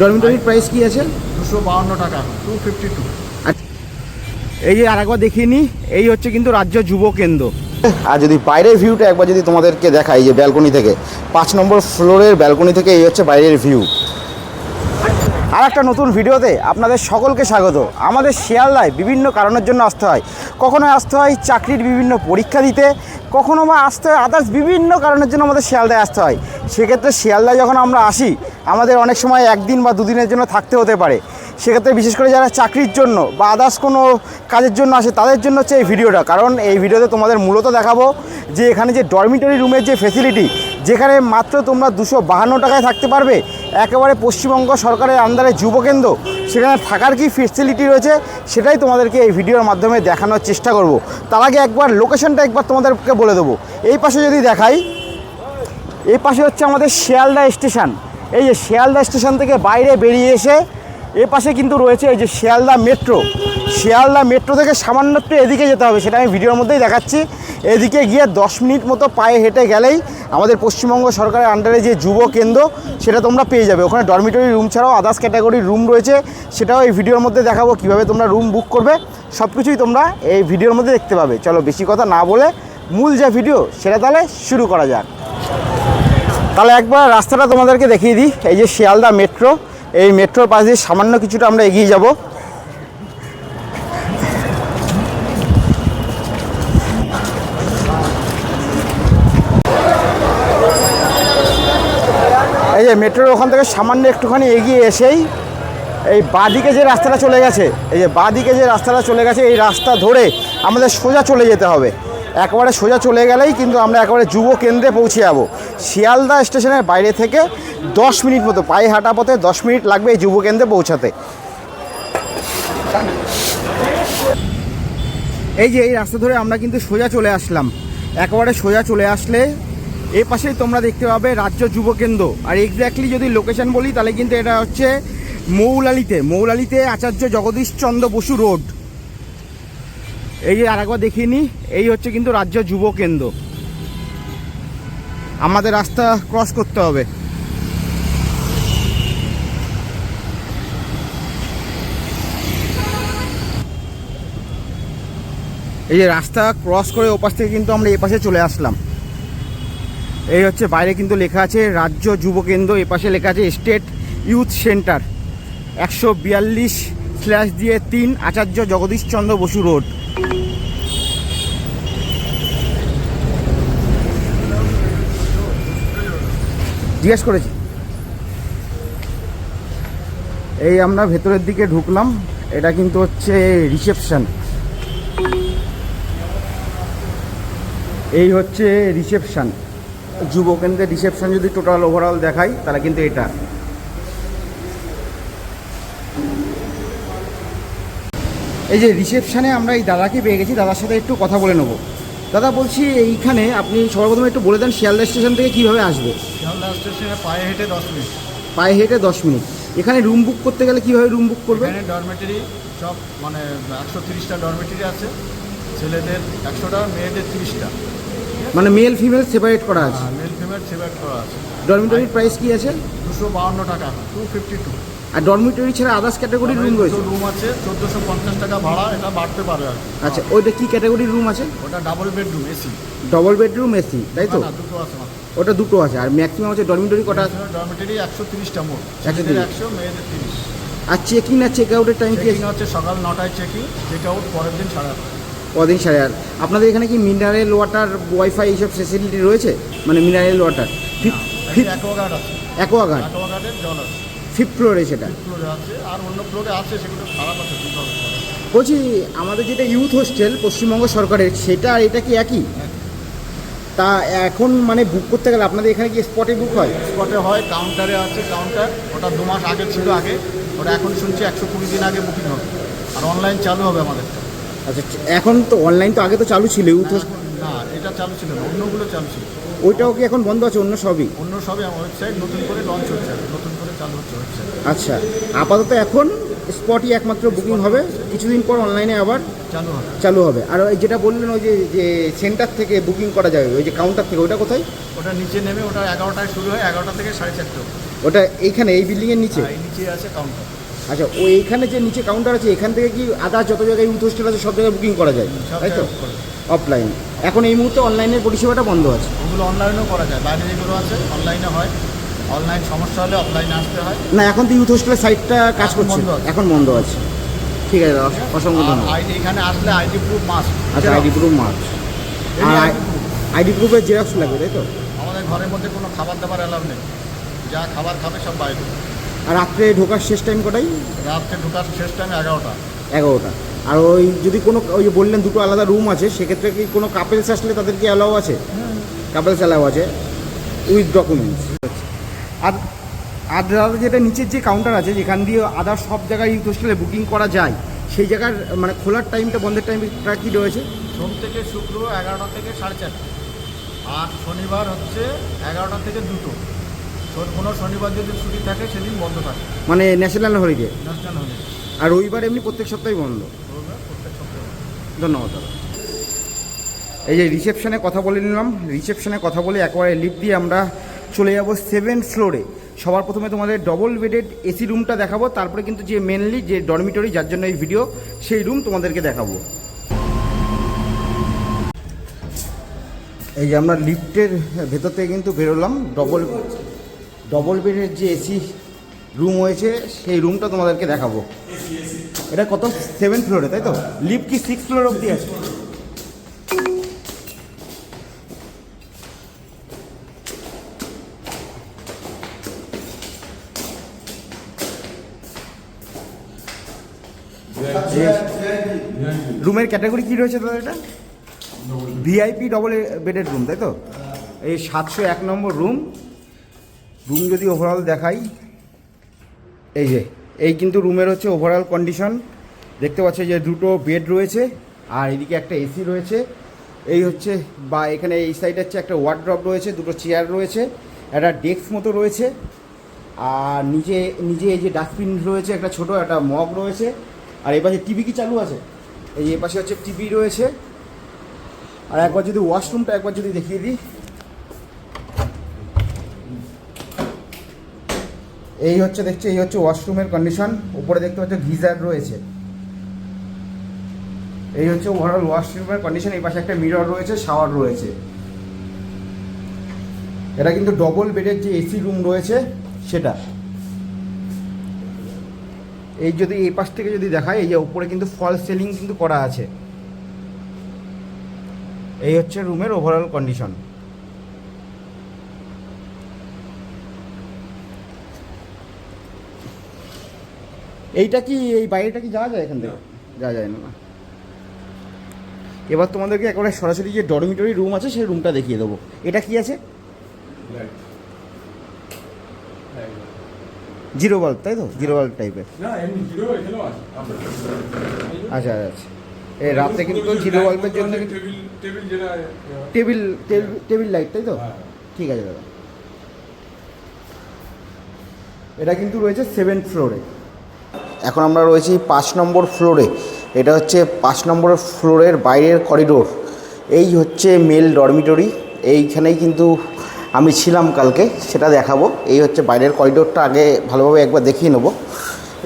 ডরমিটরির price কি আছে? দুশো বাউন্ন টাকা টু ফিফটি টু এই যে আরেকবার দেখিয়ে নিই এই হচ্ছে কিন্তু রাজ্য যুব কেন্দ্র। আর যদি বাইরের ভিউটা একবার যদি তোমাদেরকে দেখাই যে ব্যালকনি থেকে পাঁচ নম্বর ফ্লোরের ব্যালকনি থেকে এই হচ্ছে বাইরের ভিউ আর একটা নতুন ভিডিওতে আপনাদের সকলকে স্বাগত। আমাদের শিয়ালদায় বিভিন্ন কারণের জন্য আসতে হয়। কখনো আসতে হয় চাকরির বিভিন্ন পরীক্ষা দিতে কখনো বা আসতে হয় আদার্স বিভিন্ন কারণের জন্য আমাদের শিয়ালদায় আসতে হয়। সেক্ষেত্রে শিয়ালদায় যখন আমরা আসি আমাদের অনেক সময় একদিন বা দুদিনের জন্য থাকতে হতে পারে। সেক্ষেত্রে বিশেষ করে যারা চাকরির জন্য বা আদার্স কোনো কাজের জন্য আসে, তাদের জন্য হচ্ছে এই ভিডিওটা। কারণ এই ভিডিওতে তোমাদের মূলত দেখাবো যে এখানে যে ডরমিটরি রুমের যে ফেসিলিটি যেখানে মাত্র তোমরা দুশো বাহান্ন টাকায় থাকতে পারবে। একেবারে পশ্চিমবঙ্গ সরকারের আন্ডারে যুবকেন্দ্র সেখানে থাকার কি ফেসিলিটি রয়েছে, সেটাই তোমাদেরকে এই ভিডিওর মাধ্যমে দেখানোর চেষ্টা করব। তার আগে একবার লোকেশনটা একবার তোমাদেরকে বলে দেবো। এই পাশে যদি দেখাই, এই পাশে হচ্ছে আমাদের শিয়ালদা স্টেশন এই যে শিয়ালদা স্টেশন থেকে বাইরে বেরিয়ে এসে এ পাশে কিন্তু রয়েছে এই যে শিয়ালদা মেট্রো। শিয়ালদা মেট্রো থেকে সামান্য একটু এদিকে যেতে হবে, সেটা আমি ভিডিওর মধ্যেই দেখাচ্ছি। এদিকে গিয়ে দশ মিনিট মতো পায়ে হেঁটে গেলেই আমাদের পশ্চিমবঙ্গ সরকারের আন্ডারে যে যুব কেন্দ্র, সেটা তোমরা পেয়ে যাবে। ওখানে ডরমিটরি রুম ছাড়াও আদার্স ক্যাটাগরির রুম রয়েছে। সেটাও এই ভিডিওর মধ্যে দেখাবো কীভাবে তোমরা রুম বুক করবে। সব কিছুই তোমরা এই ভিডিওর মধ্যে দেখতে পাবে। চলো বেশি কথা না বলে মূল যা ভিডিও সেটা তাহলে শুরু করা যাক। তাহলে একবার রাস্তাটা তোমাদেরকে দেখিয়ে দিই। এই যে শিয়ালদা মেট্রো, এই মেট্রোর পাশ দিয়ে সামান্য কিছুটা আমরা এগিয়ে যাব। এই যে মেট্রোর ওখান থেকে সামান্য একটুখানি এগিয়ে এসেই এই বাঁদিকে যে রাস্তাটা চলে গেছে, এই যে বাঁদিকে যে রাস্তাটা চলে গেছে, এই রাস্তা ধরে আমাদের সোজা চলে যেতে হবে। একবারে সোজা চলে গেলেই কিন্তু আমরা একেবারে যুব কেন্দ্রে পৌঁছে যাব। শিয়ালদা স্টেশনের বাইরে থেকে দশ মিনিট মতো, পায়ে হাঁটা পথে দশ মিনিট লাগবে এই যুব কেন্দ্রে পৌঁছাতে। এই যে এই রাস্তা ধরে আমরা কিন্তু সোজা চলে আসলাম। একেবারে সোজা চলে আসলে এই পাশেই তোমরা দেখতে পাবে রাজ্য যুব কেন্দ্র। আর এক্স্যাক্টলি যদি লোকেশন বলি, তাহলে কিন্তু এটা হচ্ছে মৌলালিতে। মৌলালিতে আচার্য জগদীশ চন্দ্র বসু রোড এই যে দেখিয়ে নিই, এই হচ্ছে কিন্তু রাজ্য যুব কেন্দ্র। আমাদের রাস্তা ক্রস করতে হবে। এই যে রাস্তা ক্রস করে ওপাশ থেকে কিন্তু আমরা এপাশে চলে আসলাম। এই হচ্ছে বাইরে কিন্তু লেখা আছে, রাজ্য যুব কেন্দ্র, এপাশে লেখা আছে স্টেট ইউথ সেন্টার। একশো বিয়াল্লিশ স্ল্যাশ দিয়ে তিন আচার্য জগদীশচন্দ্র বসু রোড। জিজ্ঞেস করেছি। এই আমরা ভেতরের দিকে ঢুকলাম, এটা কিন্তু হচ্ছে রিসেপশন। এই হচ্ছে রিসেপশন। যুব কেন্দ্রের রিসেপশন যদি টোটাল ওভারঅল দেখাই, তাহলে কিন্তু এটা। এই যে রিসেপশানে আমরা এই দাদাকে পেয়ে গেছি দাদার সাথে একটু কথা বলে নেব। দাদা বলছি এইখানে আপনি সবার প্রথমে একটু বলে দেন শিয়ালদা স্টেশন থেকে কীভাবে আসব? শিয়ালদা স্টেশনে পায়ে হেঁটে দশ মিনিট। পায়ে হেঁটে দশ মিনিট। এখানে রুম বুক করতে গেলে কীভাবে রুম বুক করবে? এখানে ডরমেটারি সব মানে একশো তিরিশটা ডরমেটারি আছে। ছেলেদের একশোটা মেয়েদের তিরিশটা। মানে মেল ফিমেল সেপারেট করা আছে? মেল ফিমেল সেপারেট করা আছে। ডরমিটরির প্রাইস কি আছে? দুশো বাউন্ন টাকা টু ফিফটি টু আর ডরমিটরি ছাড়া আদার্স ক্যাটাগরির রুম রয়েছে? রুম আছে চোদ্দোশো পঞ্চাশ টাকা ভাড়া এটা বাড়তে পারে আর কি। আচ্ছা ওইটা কি ক্যাটাগরির রুম আছে? ওটা double bedroom AC double bedroom AC তাই তো? না দুটো আছে মাত্র। ওটা দুটো আছে আর ম্যাক্সিমাম হচ্ছে ডরমিটরি কটা আছে? ডরমেটারি একশো তিরিশটা মোট। একশো ছেলেদের একশো মেয়েদের তিরিশ। আর চেক ইন আর চেক আউটের টাইম কি চেকিং আছে? হচ্ছে সকাল নটায় চেকিং চেক আউট পরের দিন সাড়ে আটটা কদিন সাড়ে আট। আপনাদের এখানে কি মিনারেল ওয়াটার ওয়াইফাই এইসব ফেসিলিটি রয়েছে? মানে মিনারেল ওয়াটার ফিফ অ্যাকোয়াগার্ড আছে। অ্যাকোয়াগার্ড অ্যাকোয়াগার্ডের জল আছে। ফিফথ ফ্লোরে সেটা। ফ্লোরে আছে আর অন্য ফ্লোরে আছে সেগুলো খারাপ আছে দুটো বলছি আমাদের যেটা ইউথ হোস্টেল পশ্চিমবঙ্গ সরকারের সেটা আর এটা কি একই? তা এখন মানে বুক করতে গেলে আপনাদের এখানে কি স্পটে বুক হয়? স্পটে হয় কাউন্টারে আছে কাউন্টার ওটা দু মাস আগে ছিল আগে ওটা এখন শুনছি একশো কুড়ি দিন আগে বুকিং হবে। আর অনলাইন চালু হবে আমাদের। আচ্ছা এখন তো অনলাইন তো আগে তো চালু ছিল ইউথ হোস্টেল না এটা চালু ছিল না অন্যগুলো চালু ছিল। ওইটাও কি এখন বন্ধ আছে? অন্য সবই? অন্য সবই আমার ওয়েবসাইট নতুন করে লঞ্চ হচ্ছে নতুন করে চালু হচ্ছে ওয়েবসাইট আচ্ছা আপাতত এখন স্পটই একমাত্র বুকিং হবে। কিছুদিন পর অনলাইনে আবার চালু হবে। চালু হবে। আর ওই যেটা বললেন ওই যে যে সেন্টার থেকে বুকিং করা যাবে ওই যে কাউন্টার থেকে ওইটা কোথায়? ওটা নিচে নেমে ওটা এগারোটায় শুরু হয় এগারোটা থেকে সাড়ে চারটে। ওটা এইখানে এই বিল্ডিংয়ের নিচে? এই নিচে আছে কাউন্টার আচ্ছা ও এইখানে যে নিচে কাউন্টার আছে এখান থেকে কি আদার যত জায়গায় ইউথ হোস্টেল আছে সব জায়গায় বুকিং করা যায়? তাই তো? অফলাইন এখন এই মুহূর্তে অনলাইনের পরিষেবাটা বন্ধ আছে। ওগুলো অনলাইনেও করা যায় বাইরে যেগুলো আছে অনলাইনে হয়। অনলাইন সমস্যা হলে অফলাইনে আসতে হয়। না এখন তো ইউথ হোস্টেলের সাইটটা কাজ করছে। এখন বন্ধ আছে। ঠিক আছে অসংখ্য ধন্যবাদ। আইডি এখানে আসলে আইডি প্রুফ মাস্ট আচ্ছা আইডি প্রুফ মার্চ আর আইডি প্রুফের জেরক্স লাগবে তাই তো? আমাদের ঘরের মধ্যে কোনো খাবার দাবার অ্যালাউ নেই। যা খাবার খাবে সব বাইরে। আর রাত্রে ঢোকার শেষ টাইম কটাই রাত্রে ঢোকার শেষ টাইম এগারোটা। এগারোটা। আর ওই যদি কোনো ওই যে বললেন দুটো আলাদা রুম আছে সেক্ষেত্রে কি কোনো কাপেলস আসলে তাদের কি অ্যালাউ আছে কাপেলস অ্যালাউ আছে উইথ ডকুমেন্টস আর আর দাদা যেটা নিচের যে কাউন্টার আছে যেখান দিয়ে আদার সব জায়গায় ইউথ হোস্টেলে বুকিং করা যায় সেই জায়গার মানে খোলার টাইমটা বন্ধের টাইমটা কী রয়েছে? সোম থেকে শুক্র এগারোটা থেকে সাড়ে চারটে। আর শনিবার হচ্ছে এগারোটা থেকে দুটো। কোনো শনিবার যদি ছুটি থাকে সেদিন বন্ধ থাকে। মানে ন্যাশনাল হলিডে ন্যাশনাল হলে আর রবিবার এমনি প্রত্যেক সপ্তাহে বন্ধ? ধন্যবাদ দাদা। এই যে রিসেপশনে কথা বলে নিলাম। রিসেপশনে কথা বলে একবারে লিফট দিয়ে আমরা চলে যাব সেভেন ফ্লোরে সবার প্রথমে তোমাদের ডবল বেডেড এসি রুমটা দেখাবো। তারপরে কিন্তু যে মেনলি যে ডরমিটরি যার জন্য এই ভিডিও সেই রুম তোমাদেরকে দেখাবো। এই যে আমরা লিফটের ভেতর থেকে কিন্তু বেরোলাম। ডবল ডবল বেডের যে এসি রুম হয়েছে, সেই রুমটা তোমাদেরকে দেখাবো। এটা কত? সেভেন ফ্লোরে তাই তো? লিফট কি সিক্স ফ্লোর অবধি আছে? রুমের ক্যাটাগরি কি রয়েছে দাদা এটা? ভিআইপি ডবল বেডেড রুম তাই তো? এই সাতশো এক নম্বর রুম রুম যদি ওভারঅল দেখাই, এই যে এই কিন্তু রুমের হচ্ছে ওভারঅল কন্ডিশন দেখতে পাচ্ছ যে দুটো বেড রয়েছে, আর এদিকে একটা এসি রয়েছে। এই হচ্ছে বা এখানে এই সাইডে হচ্ছে একটা ওয়ার্ড্রপ রয়েছে, দুটো চেয়ার রয়েছে, একটা ডেস্ক মতো রয়েছে। আর নিচে নিচে এই যে ডাস্টবিন রয়েছে, একটা ছোট, একটা মগ রয়েছে। আর এই পাশে টিভি কি চালু আছে? এই যে এ পাশে হচ্ছে টিভি রয়েছে। আর একবার যদি ওয়াশরুমটা একবার যদি দেখিয়ে দিই। এই হচ্ছে, দেখছি, এই হচ্ছে ওয়াশরুমের কন্ডিশন উপরে দেখতে পাচ্ছ গিজার রয়েছে। এই হচ্ছে ওভারঅল ওয়াশরুমের কন্ডিশন এই পাশে একটা মিরর রয়েছে শাওয়ার রয়েছে। এটা কিন্তু ডবল বেডের যে এসি রুম রয়েছে, সেটা। এই যদি এই পাশ থেকে যদি দেখায়, এই যে উপরে কিন্তু ফল সেলিং কিন্তু করা আছে। এই হচ্ছে রুমের ওভারঅল কন্ডিশন এইটা কি এই বাইরেটা কি যাওয়া যায় এখান থেকে? যাওয়া যায় না এবার তোমাদেরকে একেবারে সরাসরি যে ডরমিটরি রুম আছে সেই রুমটা দেখিয়ে দেবো। এটা কি আছে? জিরো বাল্ব তাই তো? জিরো বাল্ব টাইপের। আছে। আচ্ছা আচ্ছা এই রাতে কিন্তু জিরো বাল্বের জন্য টেবিল টেবিল লাইট তাই তো? হ্যাঁ। ঠিক আছে দাদা। এটা কিন্তু রয়েছে সেভেন ফ্লোরে। এখন আমরা রয়েছি পাঁচ নম্বর ফ্লোরে। এটা হচ্ছে পাঁচ নম্বর ফ্লোরের বাইরের করিডোর এই হচ্ছে মেল ডরমিটরি এইখানেই কিন্তু আমি ছিলাম কালকে, সেটা দেখাবো। এই হচ্ছে বাইরের করিডোরটা আগে ভালোভাবে একবার দেখিয়ে নেব।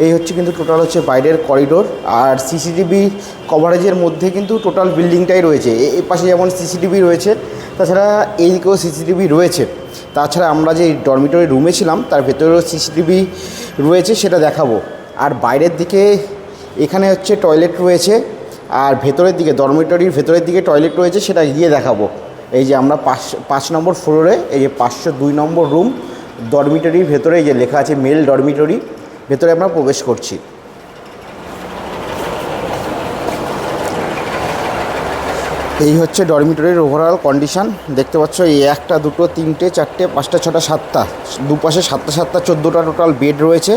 এই হচ্ছে কিন্তু টোটাল হচ্ছে বাইরের করিডোর আর সিসিটিভি কভারেজের মধ্যে কিন্তু টোটাল বিল্ডিংটাই রয়েছে। এই পাশে যেমন সিসিটিভি রয়েছে, তাছাড়া এইদিকেও সিসিটিভি রয়েছে। তাছাড়া আমরা যে ডরমিটরি রুমে ছিলাম, তার ভেতরেও সিসিটিভি রয়েছে, সেটা দেখাবো। আর বাইরের দিকে এখানে হচ্ছে টয়লেট রয়েছে, আর ভেতরের দিকে ডরমিটরির ভেতরের দিকে টয়লেট রয়েছে, সেটা গিয়ে দেখাবো। এই যে আমরা পাঁচ পাঁচ নম্বর ফ্লোরে এই যে পাঁচশো দুই নম্বর রুম ডরমিটরির ভেতরে এই যে লেখা আছে মেল ডরমিটরি ভেতরে আমরা প্রবেশ করছি। এই হচ্ছে ডরমিটরির ওভারঅল কন্ডিশন দেখতে পাচ্ছ, এই একটা, দুটো, তিনটে, চারটে, পাঁচটা, ছটা, সাতটা, দুপাশে সাতটা সাতটা, চোদ্দোটা টোটাল বেড রয়েছে।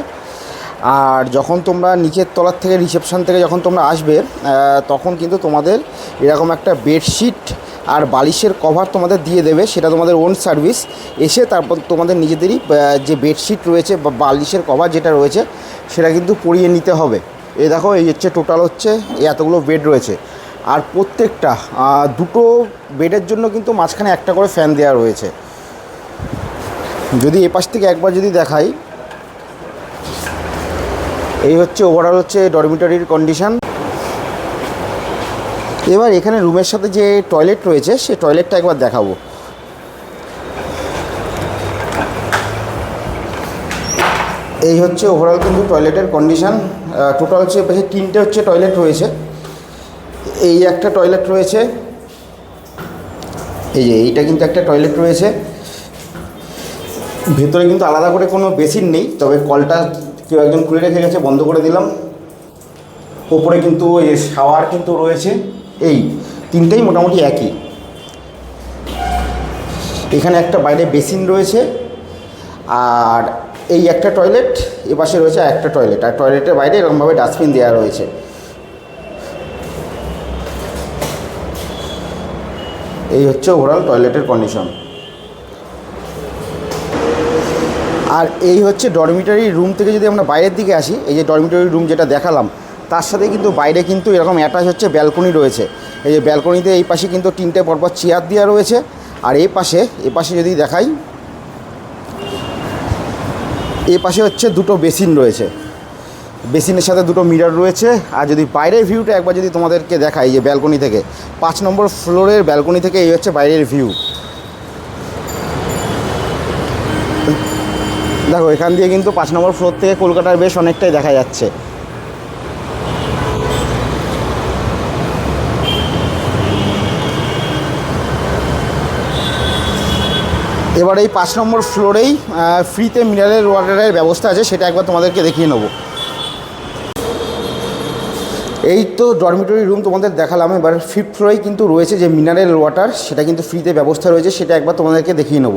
আর যখন তোমরা নিচের তলার থেকে, রিসেপশন থেকে যখন তোমরা আসবে তখন কিন্তু তোমাদের এরকম একটা বেডশিট আর বালিশের কভার তোমাদের দিয়ে দেবে। সেটা তোমাদের ওন সার্ভিস এসে তারপর তোমাদের নিজেদেরই যে বেডশিট রয়েছে বা বালিশের কভার যেটা রয়েছে, সেটা কিন্তু পরিয়ে নিতে হবে। এ দেখো, এই হচ্ছে টোটাল হচ্ছে এতগুলো বেড রয়েছে। আর প্রত্যেকটা দুটো বেডের জন্য কিন্তু মাঝখানে একটা করে ফ্যান দেওয়া রয়েছে। যদি এ পাশ থেকে একবার যদি দেখাই এই হচ্ছে ওভারঅল হচ্ছে ডরমিটরির কন্ডিশন এবার এখানে রুমের সাথে যে টয়লেট রয়েছে, সে টয়লেটটা একবার দেখাবো। এই হচ্ছে ওভারঅল কিন্তু টয়লেটের কন্ডিশন টোটাল হচ্ছে পাশে তিনটে হচ্ছে টয়লেট রয়েছে। এই একটা টয়লেট রয়েছে। এই যে এইটা কিন্তু একটা টয়লেট রয়েছে। ভেতরে কিন্তু আলাদা করে কোনো বেসিন নেই, তবে কলটা কেউ একজন খুলে রেখে গেছে, বন্ধ করে দিলাম। ওপরে কিন্তু এই শাওয়ার কিন্তু রয়েছে। এই তিনটেই মোটামুটি একই। এখানে একটা বাইরে বেসিন রয়েছে, আর এই একটা টয়লেট, এপাশে রয়েছে একটা টয়লেট। আর টয়লেটের বাইরে এরকমভাবে ডাস্টবিন দেওয়া রয়েছে। এই হচ্ছে ওভারঅল টয়লেটের কন্ডিশন আর এই হচ্ছে ডরমিটারি রুম থেকে যদি আমরা বাইরের দিকে আসি, এই যে ডরমিটারি রুম যেটা দেখালাম, তার সাথে কিন্তু বাইরে কিন্তু এরকম অ্যাটাচ হচ্ছে ব্যালকনি রয়েছে। এই যে ব্যালকনিতে এই পাশে কিন্তু তিনটে পরপর চেয়ার দেওয়া রয়েছে। আর এই পাশে এ পাশে যদি দেখাই এ পাশে হচ্ছে দুটো বেসিন রয়েছে। বেসিনের সাথে দুটো মিরর রয়েছে। আর যদি বাইরের ভিউটা একবার যদি তোমাদেরকে দেখাই যে ব্যালকনি থেকে, পাঁচ নম্বর ফ্লোরের ব্যালকনি থেকে এই হচ্ছে বাইরের ভিউ দেখো, এখান দিয়ে কিন্তু পাঁচ নম্বর ফ্লোর থেকে কলকাতার বেশ অনেকটাই দেখা যাচ্ছে। এবার এই পাঁচ নম্বর ফ্লোরেই ফ্রিতে মিনারেল ওয়াটারের ব্যবস্থা আছে, সেটা একবার তোমাদেরকে দেখিয়ে নেব। এই তো ডরমিটরি রুম তোমাদের দেখালাম, এবার ফিফথ ফ্লোরেই কিন্তু রয়েছে যে মিনারেল ওয়াটার সেটা কিন্তু ফ্রিতে ব্যবস্থা রয়েছে, সেটা একবার তোমাদেরকে দেখিয়ে নেব।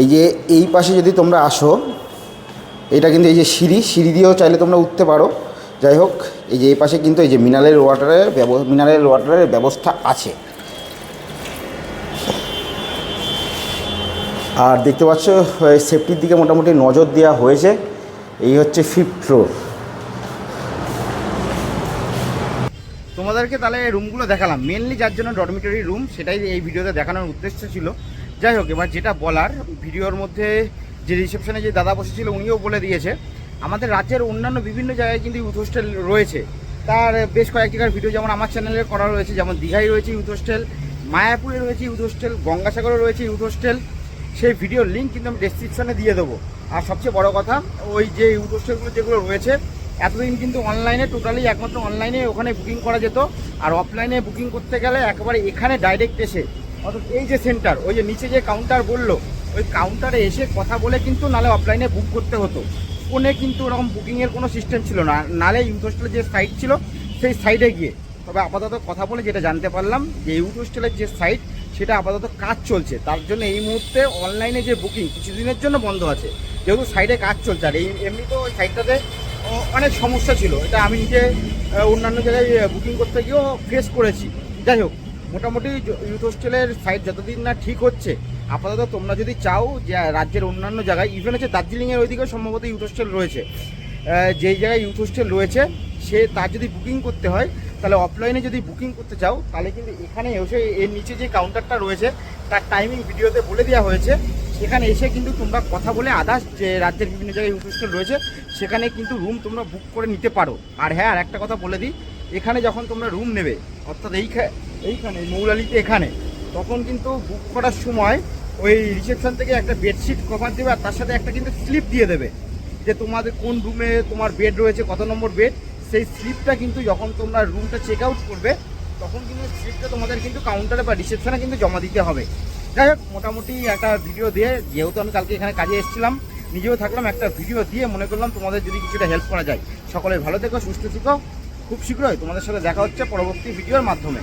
এই যে এই পাশে যদি তোমরা আসো, এটা কিন্তু এই যে সিঁড়ি সিঁড়ি দিয়েও চাইলে তোমরা উঠতে পারো। যাই হোক, এই যে এই পাশে কিন্তু এই যে মিনারেল ওয়াটারের মিনারেল ওয়াটারের ব্যবস্থা আছে। আর দেখতে পাচ্ছ সেফটির দিকে মোটামুটি নজর দেওয়া হয়েছে। এই হচ্ছে ফিফথ ফ্লোর তোমাদেরকে তাহলে রুমগুলো দেখালাম। মেনলি যার জন্য ডরমিটরি রুম সেটাই এই ভিডিওতে দেখানোর উদ্দেশ্য ছিল। যাই হোক, এবার যেটা বলার, ভিডিওর মধ্যে যে রিসেপশনে যে দাদা বসেছিল, উনিও বলে দিয়েছে, আমাদের রাজ্যের অন্যান্য বিভিন্ন জায়গায় কিন্তু ইউথ হোস্টেল রয়েছে। তার বেশ কয়েক জায়গার ভিডিও যেমন আমার চ্যানেলে করা রয়েছে, যেমন দীঘায় রয়েছে ইউথ হোস্টেল মায়াপুরে রয়েছে ইউথ হোস্টেল গঙ্গাসাগরে রয়েছে ইউথ হোস্টেল সেই ভিডিওর লিঙ্ক কিন্তু আমি ডেসক্রিপশনে দিয়ে দেবো। আর সবচেয়ে বড় কথা, ওই যে ইউথ হোস্টেলগুলো যেগুলো রয়েছে, এতদিন কিন্তু অনলাইনে টোটালি একমাত্র অনলাইনে ওখানে বুকিং করা যেত। আর অফলাইনে বুকিং করতে গেলে একেবারে এখানে ডাইরেক্ট এসে অর্থাৎ এই যে সেন্টার ওই যে নিচে যে কাউন্টার বলল, ওই কাউন্টারে এসে কথা বলে কিন্তু নালে অফলাইনে বুক করতে হতো। ফোনে কিন্তু ওরকম বুকিংয়ের কোনো সিস্টেম ছিল না। নালে ইউথ হোস্টেলের যে সাইট ছিল, সেই সাইডে গিয়ে। তবে আপাতত কথা বলে যেটা জানতে পারলাম, যে ইউথ হোস্টেলের যে সাইট সেটা আপাতত কাজ চলছে। তার জন্য এই মুহূর্তে অনলাইনে যে বুকিং কিছুদিনের জন্য বন্ধ আছে। যেহেতু সাইডে কাজ চলছে। আর এই এমনি তো ওই সাইটটাতে অনেক সমস্যা ছিল। এটা আমি নিজে অন্যান্য জায়গায় বুকিং করতে গিয়েও ফেস করেছি। যাই হোক মোটামুটি ইউথ হোস্টেলের সাইট যতদিন না ঠিক হচ্ছে, আপাতত তোমরা যদি চাও যে রাজ্যের অন্যান্য জায়গায় ইভেন হচ্ছে দার্জিলিংয়ের ওইদিকেও সম্ভবত ইউথ হোস্টেল রয়েছে। যেই জায়গায় ইউথ হোস্টেল রয়েছে, সে তার যদি বুকিং করতে হয়, তাহলে অফলাইনে যদি বুকিং করতে চাও, তাহলে কিন্তু এখানে এসে এর নিচে যে কাউন্টারটা রয়েছে, তার টাইমিং ভিডিওতে বলে দেওয়া হয়েছে। সেখানে এসে কিন্তু তোমরা কথা বলে আদার্স যে রাজ্যের বিভিন্ন জায়গায় ইউথ হোস্টেল রয়েছে, সেখানে কিন্তু রুম তোমরা বুক করে নিতে পারো। আর হ্যাঁ আর একটা কথা বলে দিই, এখানে যখন তোমরা রুম নেবে, অর্থাৎ এইখানে এইখানে মৌলালিতে এখানে, তখন কিন্তু বুক করার সময় ওই রিসেপশন থেকে একটা বেডশিট কভার দেবে আর তার সাথে একটা কিন্তু স্লিপ দিয়ে দেবে যে তোমাদের কোন রুমে তোমার বেড রয়েছে, কত নম্বর বেড সেই স্লিপটা কিন্তু যখন তোমরা রুমটা চেক আউট করবে, তখন কিন্তু স্লিপটা তোমাদের কিন্তু কাউন্টারে বা রিসেপশনে কিন্তু জমা দিতে হবে। যাই হোক, মোটামুটি একটা ভিডিও দিয়ে, যেহেতু আমি কালকে এখানে কাজে এসেছিলাম, নিজেও থাকলাম, একটা ভিডিও দিয়ে মনে করলাম তোমাদের যদি কিছুটা হেল্প করা যায়। সকলে ভালো থেকো, সুস্থ থেকো, খুব শীঘ্রই তোমাদের সাথে দেখা হচ্ছে পরবর্তী ভিডিওর মাধ্যমে।